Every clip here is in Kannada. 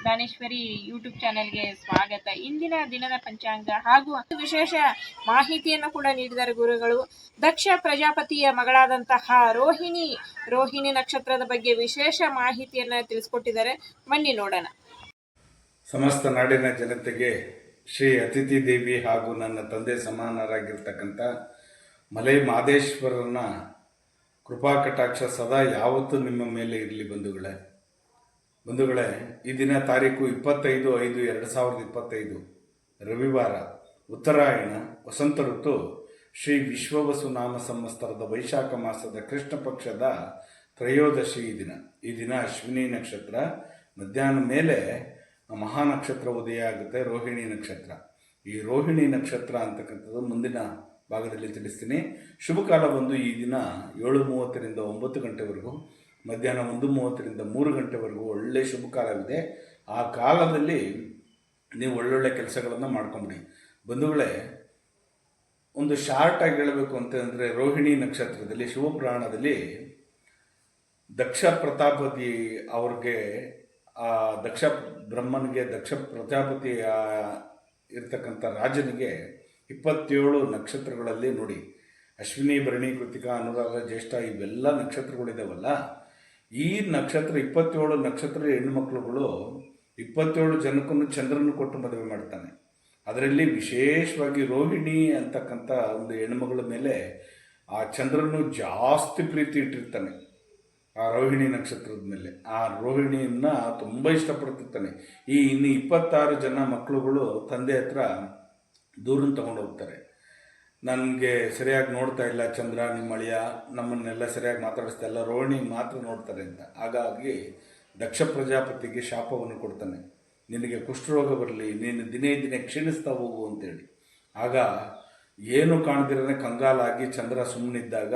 ಜ್ಞಾನೇಶ್ವರಿ ಯೂಟ್ಯೂಬ್ ಚಾನೆಲ್ಗೆ ಸ್ವಾಗತ. ಇಂದಿನ ದಿನದ ಪಂಚಾಂಗ ಹಾಗೂ ವಿಶೇಷ ಮಾಹಿತಿಯನ್ನು ಕೂಡ ನೀಡಿದ್ದಾರೆ ಗುರುಗಳು. ದಕ್ಷ ಪ್ರಜಾಪತಿಯ ಮಗಳಾದಂತಹ ರೋಹಿಣಿ ರೋಹಿಣಿ ನಕ್ಷತ್ರದ ಬಗ್ಗೆ ವಿಶೇಷ ಮಾಹಿತಿಯನ್ನ ತಿಳಿಸ್ಕೊಟ್ಟಿದ್ದಾರೆ. ಬನ್ನಿ ನೋಡೋಣ. ಸಮಸ್ತ ನಾಡಿನ ಜನತೆಗೆ ಶ್ರೀ ಅತಿಥಿ ದೇವಿ ಹಾಗೂ ನನ್ನ ತಂದೆ ಸಮಾನರಾಗಿರ್ತಕ್ಕಂಥ ಮಲೆ ಮಾದೇಶ್ವರನ ಕೃಪಾ ಕಟಾಕ್ಷ ಸದಾ ಯಾವತ್ತೂ ನಿಮ್ಮ ಮೇಲೆ ಇರಲಿ ಬಂಧುಗಳೇ. ಬಂಧುಗಳೇ, ಈ ದಿನ ತಾರೀಕು ಇಪ್ಪತ್ತೈದು ಐದು ಎರಡು ಸಾವಿರದ ಇಪ್ಪತ್ತೈದು, ರವಿವಾರ, ಉತ್ತರಾಯಣ, ವಸಂತ ಋತು, ಶ್ರೀ ವಿಶ್ವವಸು ನಾಮ ಸಂವತ್ಸರದ ವೈಶಾಖ ಮಾಸದ ಕೃಷ್ಣ ಪಕ್ಷದ ತ್ರಯೋದಶಿ ಈ ದಿನ. ಈ ದಿನ ಅಶ್ವಿನಿ ನಕ್ಷತ್ರ, ಮಧ್ಯಾಹ್ನ ಮೇಲೆ ಮಹಾ ನಕ್ಷತ್ರ ಉದಯ ಆಗುತ್ತೆ, ರೋಹಿಣಿ ನಕ್ಷತ್ರ. ಈ ರೋಹಿಣಿ ನಕ್ಷತ್ರ ಅಂತಕ್ಕಂಥದ್ದು ಮುಂದಿನ ಭಾಗದಲ್ಲಿ ತಿಳಿಸ್ತೀನಿ. ಶುಭಕಾಲ ಬಂದು ಈ ದಿನ ಏಳು ಮೂವತ್ತರಿಂದ ಒಂಬತ್ತು ಗಂಟೆವರೆಗೂ ಮಧ್ಯಾಹ್ನ ಒಂದು ಮೂವತ್ತರಿಂದ ಮೂರು ಗಂಟೆವರೆಗೂ ಒಳ್ಳೆಯ ಶುಭ ಕಾಲವಿದೆ. ಆ ಕಾಲದಲ್ಲಿ ನೀವು ಒಳ್ಳೊಳ್ಳೆ ಕೆಲಸಗಳನ್ನು ಮಾಡ್ಕೊಂಬಿಡಿ. ಬಂಧುಗಳೇ, ಒಂದು ಶಾರ್ಟ್ ಆಗಿ ಹೇಳಬೇಕು ಅಂತಂದರೆ ರೋಹಿಣಿ ನಕ್ಷತ್ರದಲ್ಲಿ ಶಿವಪುರಾಣದಲ್ಲಿ ದಕ್ಷ ಪ್ರತಾಪತಿ ಅವ್ರಿಗೆ, ಆ ದಕ್ಷ ಬ್ರಹ್ಮನಿಗೆ ದಕ್ಷ ಪ್ರಜಾಪತಿ ಇರ್ತಕ್ಕಂಥ ರಾಜನಿಗೆ ಇಪ್ಪತ್ತೇಳು ನಕ್ಷತ್ರಗಳಲ್ಲಿ ನೋಡಿ. ಅಶ್ವಿನಿ, ಭರಣಿ, ಕೃತಿಕಾ, ಅನುರಾಧ, ಜ್ಯೇಷ್ಠ ಇವೆಲ್ಲ ನಕ್ಷತ್ರಗಳಿದಾವಲ್ಲ. ಈ ನಕ್ಷತ್ರ, ಇಪ್ಪತ್ತೇಳು ನಕ್ಷತ್ರ ಹೆಣ್ಣುಮಕ್ಳುಗಳು ಇಪ್ಪತ್ತೇಳು ಜನಕ್ಕೂ ಚಂದ್ರನ ಕೊಟ್ಟು ಮದುವೆ ಮಾಡ್ತಾನೆ. ಅದರಲ್ಲಿ ವಿಶೇಷವಾಗಿ ರೋಹಿಣಿ ಅಂತಕ್ಕಂಥ ಒಂದು ಹೆಣ್ಮಗಳ ಮೇಲೆ ಆ ಚಂದ್ರನು ಜಾಸ್ತಿ ಪ್ರೀತಿ ಇಟ್ಟಿರ್ತಾನೆ. ಆ ರೋಹಿಣಿ ನಕ್ಷತ್ರದ ಮೇಲೆ. ಆ ರೋಹಿಣಿಯನ್ನ ತುಂಬ ಇಷ್ಟಪಡ್ತಿರ್ತಾನೆ. ಈ ಇನ್ನು ಇಪ್ಪತ್ತಾರು ಜನ ಮಕ್ಕಳುಗಳು ತಂದೆ ಹತ್ರ ದೂರನ್ನು ತಗೊಂಡು ಹೋಗ್ತಾರೆ. ನನಗೆ ಸರಿಯಾಗಿ ನೋಡ್ತಾ ಇಲ್ಲ ಚಂದ್ರ ನಿಮ್ಮ ಅಳಿಯ ನಮ್ಮನ್ನೆಲ್ಲ ಸರಿಯಾಗಿ ಮಾತಾಡಿಸ್ತಾ ಇಲ್ಲ. ರೋಹಿಣಿ ಮಾತ್ರ ನೋಡ್ತಾರೆ ಅಂತ. ಹಾಗಾಗಿ ದಕ್ಷ ಪ್ರಜಾಪತಿಗೆ ಶಾಪವನ್ನು ಕೊಡ್ತಾನೆ. ನಿನಗೆ ಕುಷ್ಠರೋಗ ಬರಲಿ, ನೀನು ದಿನೇ ದಿನೇ ಕ್ಷೀಣಿಸ್ತಾ ಹೋಗು ಅಂತೇಳಿ. ಆಗ ಏನು ಕಾಣದಿರೋ ಕಂಗಾಲಾಗಿ ಚಂದ್ರ ಸುಮ್ಮನಿದ್ದಾಗ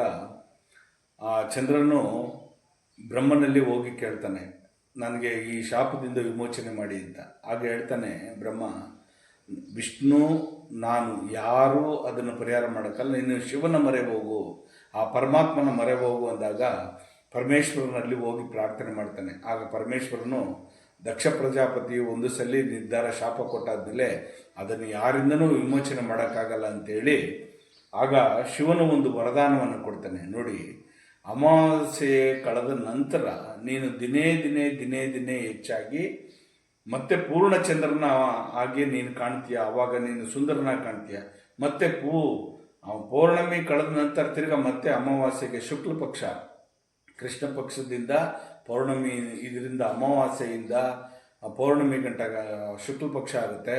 ಆ ಚಂದ್ರನು ಬ್ರಹ್ಮನಲ್ಲಿ ಹೋಗಿ ಕೇಳ್ತಾನೆ, ನನಗೆ ಈ ಶಾಪದಿಂದ ವಿಮೋಚನೆ ಮಾಡಿ ಅಂತ. ಆಗ ಹೇಳ್ತಾನೆ, ಬ್ರಹ್ಮ ವಿಷ್ಣು, ನಾನು ಯಾರೂ ಅದನ್ನು ಪರಿಹಾರ ಮಾಡೋಕ್ಕಲ್ಲ. ನೀನು ಶಿವನ ಮರೆ ಹೋಗು ಆ ಪರಮಾತ್ಮನ ಮರೆ ಹೋಗು ಅಂದಾಗ ಪರಮೇಶ್ವರನಲ್ಲಿ ಹೋಗಿ ಪ್ರಾರ್ಥನೆ ಮಾಡ್ತಾನೆ. ಆಗ ಪರಮೇಶ್ವರನು ದಕ್ಷ ಪ್ರಜಾಪತಿಯು ಒಂದು ಸಲ ನಿರ್ಧಾರ ಶಾಪ ಕೊಟ್ಟಾದ್ಮೇಲೆ ಅದನ್ನು ಯಾರಿಂದನೂ ವಿಮೋಚನೆ ಮಾಡೋಕ್ಕಾಗಲ್ಲ ಅಂತೇಳಿ ಆಗ ಶಿವನು ಒಂದು ವರದಾನವನ್ನು ಕೊಡ್ತಾನೆ. ನೋಡಿ, ಅಮಾವಾಸ್ಯೆ ಕಳೆದ ನಂತರ ನೀನು ದಿನೇ ದಿನೇ ದಿನೇ ದಿನೇ ಹೆಚ್ಚಾಗಿ ಮತ್ತೆ ಪೂರ್ಣಚಂದ್ರನ ಹಾಗೆ ನೀನು ಕಾಣ್ತೀಯ ಆವಾಗ ನೀನು ಸುಂದರನಾಗಿ ಕಾಣ್ತೀಯ. ಮತ್ತೆ ಪೂ ಪೌರ್ಣಮಿ ಕಳೆದ ನಂತರ ತಿರ್ಗ ಮತ್ತೆ ಅಮಾವಾಸ್ಯೆಗೆ ಶುಕ್ಲ ಪಕ್ಷ. ಕೃಷ್ಣ ಪಕ್ಷದಿಂದ ಪೌರ್ಣಮಿ, ಇದರಿಂದ ಅಮಾವಾಸ್ಯೆಯಿಂದ ಪೌರ್ಣಮಿ ಗಂಟ ಶುಕ್ಲ ಪಕ್ಷ ಆಗುತ್ತೆ.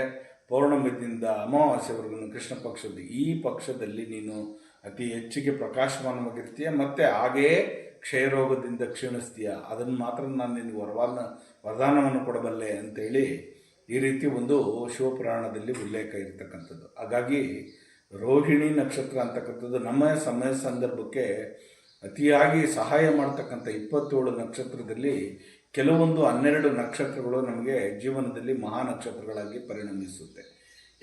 ಪೌರ್ಣಮಿದಿಂದ ಅಮಾವಾಸ್ಯೆವರೆಗೂ ಕೃಷ್ಣ ಪಕ್ಷದ ಈ ಪಕ್ಷದಲ್ಲಿ ನೀನು ಅತಿ ಹೆಚ್ಚಿಗೆ ಪ್ರಕಾಶಮಾನವಾಗಿರ್ತೀಯ. ಮತ್ತೆ ಹಾಗೆಯೇ ಕ್ಷಯರೋಗದಿಂದ ಕ್ಷೀಣಿಸ್ತೀಯ? ಅದನ್ನು ಮಾತ್ರ ನಾನು ನಿನಗೆ ವರವಾದ, ವರದಾನವನ್ನು ಕೊಡಬಲ್ಲೆ ಅಂತೇಳಿ ಈ ರೀತಿ ಒಂದು ಶಿವಪುರಾಣದಲ್ಲಿ ಉಲ್ಲೇಖ ಇರತಕ್ಕಂಥದ್ದು. ಹಾಗಾಗಿ ರೋಹಿಣಿ ನಕ್ಷತ್ರ ಅಂತಕ್ಕಂಥದ್ದು ನಮ್ಮ ಸಮಯ ಸಂದರ್ಭಕ್ಕೆ ಅತಿಯಾಗಿ ಸಹಾಯ ಮಾಡ್ತಕ್ಕಂಥ ಇಪ್ಪತ್ತೇಳು ನಕ್ಷತ್ರದಲ್ಲಿ ಕೆಲವೊಂದು ಹನ್ನೆರಡು ನಕ್ಷತ್ರಗಳು ನಮಗೆ ಜೀವನದಲ್ಲಿ ಮಹಾ ನಕ್ಷತ್ರಗಳಾಗಿ ಪರಿಣಮಿಸುತ್ತೆ.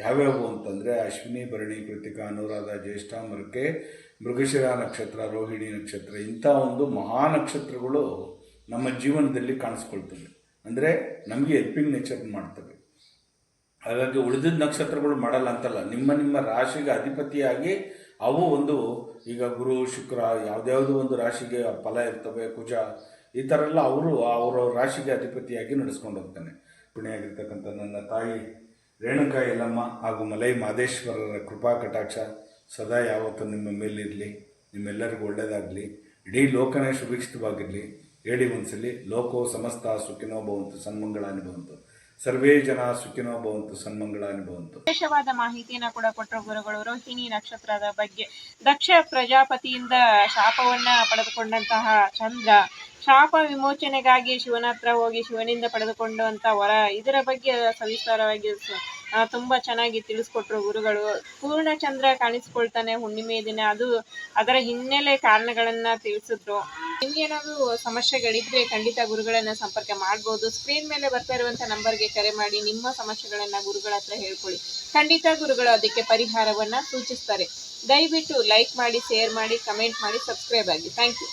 ಯಾವ್ಯಾವು ಅಂತಂದರೆ ಅಶ್ವಿನಿ, ಭರಣಿ, ಕೃತಿಕಾ, ಅನುರಾಧ, ಜ್ಯೇಷ್ಠ ಮೃಕೆ ಮೃಗಶಿರ ನಕ್ಷತ್ರ, ರೋಹಿಣಿ ನಕ್ಷತ್ರ, ಇಂಥ ಒಂದು ಮಹಾ ನಕ್ಷತ್ರಗಳು ನಮ್ಮ ಜೀವನದಲ್ಲಿ ಕಾಣಿಸ್ಕೊಳ್ತವೆ. ಅಂದರೆ ನಮಗೆ ಹೆಲ್ಪಿಂಗ್ ನೇಚರ್ ಮಾಡ್ತವೆ. ಹಾಗಾಗಿ ಉಳಿದಿದ್ದ ನಕ್ಷತ್ರಗಳು ಮಾಡಲ್ಲ ಅಂತಲ್ಲ, ನಿಮ್ಮ ನಿಮ್ಮ ರಾಶಿಗೆ ಅಧಿಪತಿಯಾಗಿ ಅವು ಒಂದು ಈಗ ಗುರು, ಶುಕ್ರ, ಯಾವುದ್ಯಾವುದೋ ಒಂದು ರಾಶಿಗೆ ಫಲ ಇರ್ತವೆ, ಕುಜ, ಈ ಥರ ಎಲ್ಲ ಅವರು ಅವರ ರಾಶಿಗೆ ಅಧಿಪತಿಯಾಗಿ ನಡೆಸ್ಕೊಂಡು ಹೋಗ್ತಾನೆ. ಪುಣ್ಯಾಗಿರ್ತಕ್ಕಂಥ ನನ್ನ ತಾಯಿ ರೇಣುಕಾ ಯಲ್ಲಮ್ಮ ಹಾಗೂ ಮಲೈ ಮಾದೇಶ್ವರರ ಕೃಪಾ ಕಟಾಕ್ಷ ಸದಾ ಯಾವತ್ತೂ ನಿಮ್ಮ ಮೇಲಿರಲಿ, ನಿಮ್ಮೆಲ್ಲರಿಗೂ ಒಳ್ಳೆಯದಾಗಲಿ ಇಡೀ ಲೋಕನೇ ಸುಭಿಕ್ಷಿತವಾಗಿರಲಿ. ಹೇಳಿ ಒಂದ್ಸಲಿ ಲೋಕೋ ಸಮಸ್ತ ಸುಖಿನೋ ಭವಂತು, ಸನ್ಮಂಗಳಾನಿ ಭವಂತು. ಸರ್ವೇ ಜನ ಸುಖಿನೋ ಭವಂತು, ಸನ್ಮಂಗಳಾನಿ ಭವಂತು. ವಿಶೇಷವಾದ ಮಾಹಿತಿಯನ್ನ ಕೂಡ ಕೊಟ್ಟರು ಗುರುಗಳು. ರೋಹಿಣಿ ನಕ್ಷತ್ರದ ಬಗ್ಗೆ ದಕ್ಷ ಪ್ರಜಾಪತಿಯಿಂದ ಶಾಪವನ್ನ ಪಡೆದುಕೊಂಡಂತಹ ಚಂದ್ರ, ಶಾಪ ವಿಮೋಚನೆಗಾಗಿ ಶಿವನ ಹತ್ರ ಹೋಗಿ ಶಿವನಿಂದ ಪಡೆದುಕೊಂಡಂತ ವರ, ಇದರ ಬಗ್ಗೆ ಸವಿಸ್ತಾರವಾಗಿ ತುಂಬಾ ಚೆನ್ನಾಗಿ ತಿಳಿಸ್ಕೊಟ್ರು ಗುರುಗಳು. ಪೂರ್ಣ ಚಂದ್ರ ಕಾಣಿಸ್ಕೊಳ್ತಾನೆ ಹುಣ್ಣಿಮೆ ದಿನ. ಅದು ಅದರ ಹಿನ್ನೆಲೆ ಕಾರಣಗಳನ್ನ ತಿಳಿಸಿದ್ರು. ನಿಮ್ಗೇನಾದ್ರು ಸಮಸ್ಯೆಗಳಿದ್ರೆ ಖಂಡಿತ ಗುರುಗಳನ್ನ ಸಂಪರ್ಕ ಮಾಡ್ಬೋದು. ಸ್ಕ್ರೀನ್ ಮೇಲೆ ಬರ್ತಾ ಇರುವಂತ ನಂಬರ್ಗೆ ಕರೆ ಮಾಡಿ ನಿಮ್ಮ ಸಮಸ್ಯೆಗಳನ್ನ ಗುರುಗಳ ಹತ್ರ ಹೇಳ್ಕೊಳ್ಳಿ. ಖಂಡಿತ ಗುರುಗಳು ಅದಕ್ಕೆ ಪರಿಹಾರವನ್ನ ಸೂಚಿಸ್ತಾರೆ. ದಯವಿಟ್ಟು ಲೈಕ್ ಮಾಡಿ ಶೇರ್ ಮಾಡಿ ಕಮೆಂಟ್ ಮಾಡಿ ಸಬ್ಸ್ಕ್ರೈಬ್ ಆಗಿ. Thank you